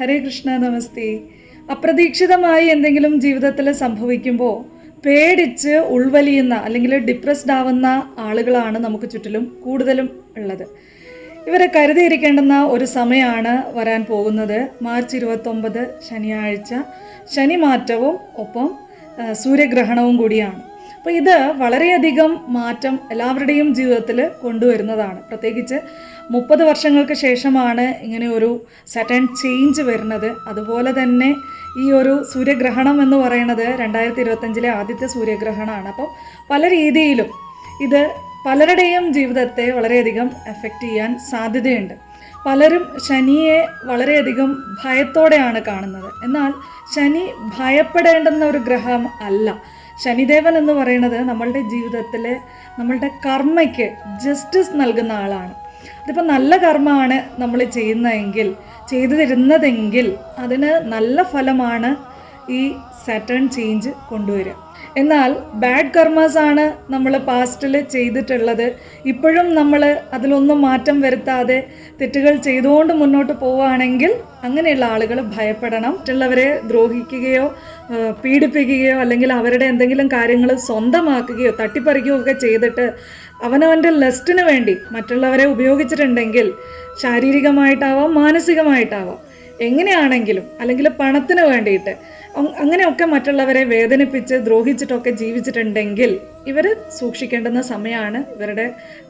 ഹരേ കൃഷ്ണ നമസ്തേ. അപ്രതീക്ഷിതമായി എന്തെങ്കിലും ജീവിതത്തിൽ സംഭവിക്കുമ്പോൾ പേടിച്ച് ഉൾവലിയുന്ന അല്ലെങ്കിൽ ഡിപ്രസ്ഡ് ആവുന്ന ആളുകളാണ് നമുക്ക് ചുറ്റിലും കൂടുതലും ഉള്ളത്. ഇവരെ കരുതിയിരിക്കേണ്ടുന്ന ഒരു സമയമാണ് വരാൻ പോകുന്നത്. മാർച്ച് ഇരുപത്തൊമ്പത് ശനിയാഴ്ച. ശനിമാറ്റവും ഒപ്പം സൂര്യഗ്രഹണവും കൂടിയാണ്. അപ്പോൾ ഇത് വളരെയധികം മാറ്റം എല്ലാവരുടെയും ജീവിതത്തിൽ കൊണ്ടുവരുന്നതാണ്. പ്രത്യേകിച്ച് മുപ്പത് വർഷങ്ങൾക്ക് ശേഷമാണ് ഇങ്ങനെ ഒരു സറ്റൺ ചേഞ്ച് വരുന്നത്. അതുപോലെ തന്നെ ഈ ഒരു സൂര്യഗ്രഹണം എന്ന് പറയുന്നത് രണ്ടായിരത്തി ഇരുപത്തഞ്ചിലെ ആദ്യത്തെ സൂര്യഗ്രഹണമാണ്. അപ്പോൾ പല രീതിയിലും ഇത് പലരുടെയും ജീവിതത്തെ വളരെയധികം എഫക്റ്റ് ചെയ്യാൻ സാധ്യതയുണ്ട്. പലരും ശനിയെ വളരെയധികം ഭയത്തോടെയാണ് കാണുന്നത്. എന്നാൽ ശനി ഭയപ്പെടേണ്ടുന്ന ഒരു ഗ്രഹം അല്ല. ശനിദേവൻ എന്ന് പറയുന്നത് നമ്മളുടെ ജീവിതത്തിൽ നമ്മളുടെ കർമ്മയ്ക്ക് ജസ്റ്റിസ് നൽകുന്ന ആളാണ്. അതിപ്പോൾ നല്ല കർമ്മമാണ് നമ്മൾ ചെയ്യുന്നതെങ്കിൽ ചെയ്തു തരുന്നതെങ്കിൽ അതിന് നല്ല ഫലമാണ് ഈ സാറ്റേൺ ചേഞ്ച് കൊണ്ടുവരിക. എന്നാൽ ബാഡ് കർമ്മസ് ആണ് നമ്മൾ പാസ്റ്റിൽ ചെയ്തിട്ടുള്ളത്. ഇപ്പോഴും നമ്മൾ അതിലൊന്നും മാറ്റം വരുത്താതെ തെറ്റുകൾ ചെയ്തുകൊണ്ട് മുന്നോട്ട് പോവുകയാണെങ്കിൽ അങ്ങനെയുള്ള ആളുകൾ ഭയപ്പെടണം. മറ്റുള്ളവരെ ദ്രോഹിക്കുകയോ പീഡിപ്പിക്കുകയോ അല്ലെങ്കിൽ അവരുടെ എന്തെങ്കിലും കാര്യങ്ങൾ സ്വന്തമാക്കുകയോ തട്ടിപ്പറിക്കുകയോ ഒക്കെ ചെയ്തിട്ട് അവനവന്റെ ലസ്റ്റിന് വേണ്ടി മറ്റുള്ളവരെ ഉപയോഗിച്ചിട്ടുണ്ടെങ്കിൽ ശാരീരികമായിട്ടാവാം മാനസികമായിട്ടാവാം എങ്ങനെയാണെങ്കിലും അല്ലെങ്കിൽ പണത്തിന് വേണ്ടിയിട്ട് അങ്- അങ്ങനെയൊക്കെ മറ്റുള്ളവരെ വേദനിപ്പിച്ച് ദ്രോഹിച്ചിട്ടൊക്കെ ജീവിച്ചിട്ടുണ്ടെങ്കിൽ ഇവർ സൂക്ഷിക്കേണ്ടുന്ന സമയമാണ് ഇവരുടെ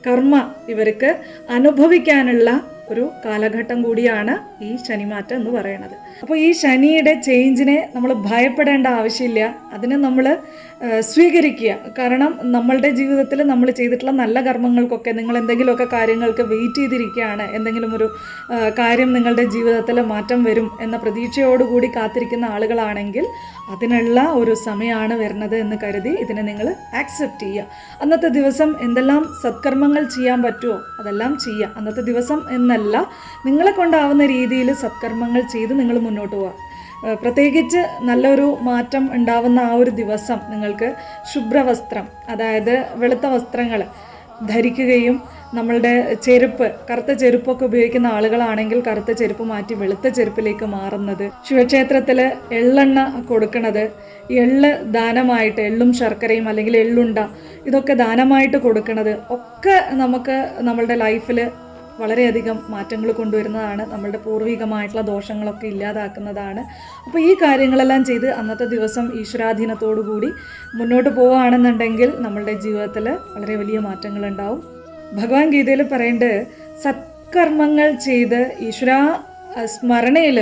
കർമ്മ ഇവർക്ക് അനുഭവിക്കാനുള്ള ഒരു കാലഘട്ടം കൂടിയാണ് ഈ ശനിമാറ്റം എന്ന് പറയുന്നത്. അപ്പോൾ ഈ ശനിയുടെ ചേഞ്ചിനെ നമ്മൾ ഭയപ്പെടേണ്ട ആവശ്യമില്ല. അതിനെ നമ്മൾ സ്വീകരിക്കുക. കാരണം നമ്മളുടെ ജീവിതത്തിൽ നമ്മൾ ചെയ്തിട്ടുള്ള നല്ല കർമ്മങ്ങൾക്കൊക്കെ നിങ്ങൾ എന്തെങ്കിലുമൊക്കെ കാര്യങ്ങൾക്ക് വെയിറ്റ് ചെയ്തിരിക്കുകയാണ്. എന്തെങ്കിലും ഒരു കാര്യം നിങ്ങളുടെ ജീവിതത്തിൽ മാറ്റം വരും എന്ന പ്രതീക്ഷയോടുകൂടി കാത്തിരിക്കുന്ന ആളുകളാണെങ്കിൽ അതിനുള്ള ഒരു സമയമാണ് വരുന്നത് എന്ന് കരുതി ഇതിനെ നിങ്ങൾ ആക്സെപ്റ്റ് ചെയ്യുക. അന്നത്തെ ദിവസം എന്തെല്ലാം സത്കർമ്മങ്ങൾ ചെയ്യാൻ പറ്റുമോ അതെല്ലാം ചെയ്യുക. അന്നത്തെ ദിവസം എന്നല്ല നിങ്ങളെ കൊണ്ടാവുന്ന രീതിയിൽ സത്കർമ്മങ്ങൾ ചെയ്ത് നിങ്ങൾ മുന്നോട്ട് പോവുക പ്രത്യേകിച്ച് നല്ലൊരു മാറ്റം ഉണ്ടാവുന്ന ആ ഒരു ദിവസം നിങ്ങൾക്ക് ശുഭ്രവസ്ത്രം അതായത് വെളുത്ത വസ്ത്രങ്ങൾ ധരിക്കുകയും നമ്മളുടെ ചെരുപ്പ് കറുത്ത ചെരുപ്പൊക്കെ ഉപയോഗിക്കുന്ന ആളുകളാണെങ്കിൽ കറുത്ത ചെരുപ്പ് മാറ്റി വെളുത്ത ചെരുപ്പിലേക്ക് മാറുന്നത്. ശിവക്ഷേത്രത്തിൽ എള്ളെണ്ണ കൊടുക്കണത് എള്ള് ദാനമായിട്ട് എള്ളും ശർക്കരയും അല്ലെങ്കിൽ എള്ളുണ്ട ഇതൊക്കെ ദാനമായിട്ട് കൊടുക്കണത് ഒക്കെ നമുക്ക് നമ്മളുടെ ലൈഫിൽ വളരെയധികം മാറ്റങ്ങൾ കൊണ്ടുവരുന്നതാണ് നമ്മളുടെ പൂർവികമായിട്ടുള്ള ദോഷങ്ങളൊക്കെ ഇല്ലാതാക്കുന്നതാണ്. അപ്പോൾ ഈ കാര്യങ്ങളെല്ലാം ചെയ്ത് അന്നത്തെ ദിവസം ഈശ്വരാധീനത്തോടു കൂടി മുന്നോട്ട് പോവുകയാണെന്നുണ്ടെങ്കിൽ നമ്മളുടെ ജീവിതത്തിൽ വളരെ വലിയ മാറ്റങ്ങൾ ഉണ്ടാവും ഭഗവാൻ ഗീതയിൽ പറയേണ്ടത് സത്കർമ്മങ്ങൾ ചെയ്ത് ഈശ്വര സ്മരണയിൽ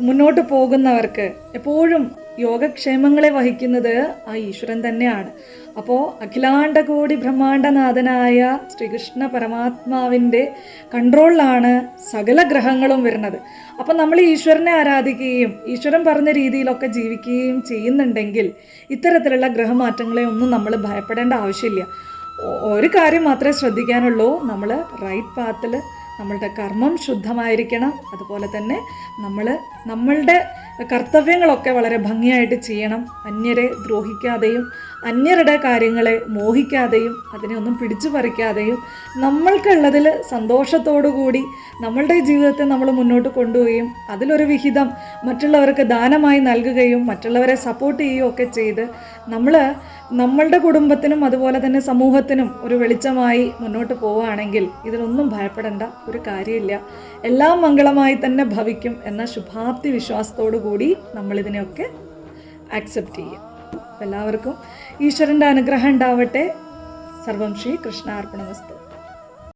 മുന്നോട്ട് പോകുന്നവർക്ക് എപ്പോഴും യോഗക്ഷേമങ്ങളെ വഹിക്കുന്നത് ആ ഈശ്വരൻ തന്നെയാണ്. അപ്പോൾ അഖിലാണ്ട കോടി ബ്രഹ്മാണ്ടനാഥനായ ശ്രീകൃഷ്ണ പരമാത്മാവിന്റെ കൺട്രോളിലാണ് സകല ഗ്രഹങ്ങളും വരുന്നത്. അപ്പോൾ നമ്മൾ ഈശ്വരനെ ആരാധിക്കുകയും ഈശ്വരൻ പറഞ്ഞ രീതിയിലൊക്കെ ജീവിക്കുകയും ചെയ്യുന്നുണ്ടെങ്കിൽ ഇത്തരത്തിലുള്ള ഗ്രഹമാറ്റങ്ങളെ ഒന്നും നമ്മൾ ഭയപ്പെടേണ്ട ആവശ്യമില്ല. ഒരു കാര്യം മാത്രമേ ശ്രദ്ധിക്കാനുള്ളൂ. നമ്മൾ റൈറ്റ് പാത്തിൽ നമ്മളുടെ കർമ്മം ശുദ്ധമായിരിക്കണം. അതുപോലെ തന്നെ നമ്മൾ നമ്മളുടെ കർത്തവ്യങ്ങളൊക്കെ വളരെ ഭംഗിയായിട്ട് ചെയ്യണം. അന്യരെ ദ്രോഹിക്കാതെയും അന്യരുടെ കാര്യങ്ങളെ മോഹിക്കാതെയും അതിനെ ഒന്നും പിടിച്ചു പറിക്കാതെയും നമ്മൾക്കുള്ളതിൽ കൂടി നമ്മളുടെ ജീവിതത്തെ നമ്മൾ മുന്നോട്ട് കൊണ്ടുപോവുകയും അതിലൊരു വിഹിതം മറ്റുള്ളവർക്ക് ദാനമായി നൽകുകയും മറ്റുള്ളവരെ സപ്പോർട്ട് ചെയ്യുകയും ഒക്കെ ചെയ്ത് നമ്മൾ നമ്മളുടെ കുടുംബത്തിനും അതുപോലെ തന്നെ സമൂഹത്തിനും ഒരു വെളിച്ചമായി മുന്നോട്ട് പോവുകയാണെങ്കിൽ ഇതിലൊന്നും ഭയപ്പെടേണ്ട ഒരു കാര്യമില്ല. എല്ലാം മംഗളമായി തന്നെ ഭവിക്കും എന്ന ശുഭാപ്തി വിശ്വാസത്തോടു കൂടി നമ്മളിതിനെയൊക്കെ ആക്സെപ്റ്റ് ചെയ്യും എല്ലാവർക്കും ഈശ്വരന്റെ അനുഗ്രഹം ഉണ്ടാവട്ടെ. സർവം ശ്രീ കൃഷ്ണാർപ്പണമസ്തു.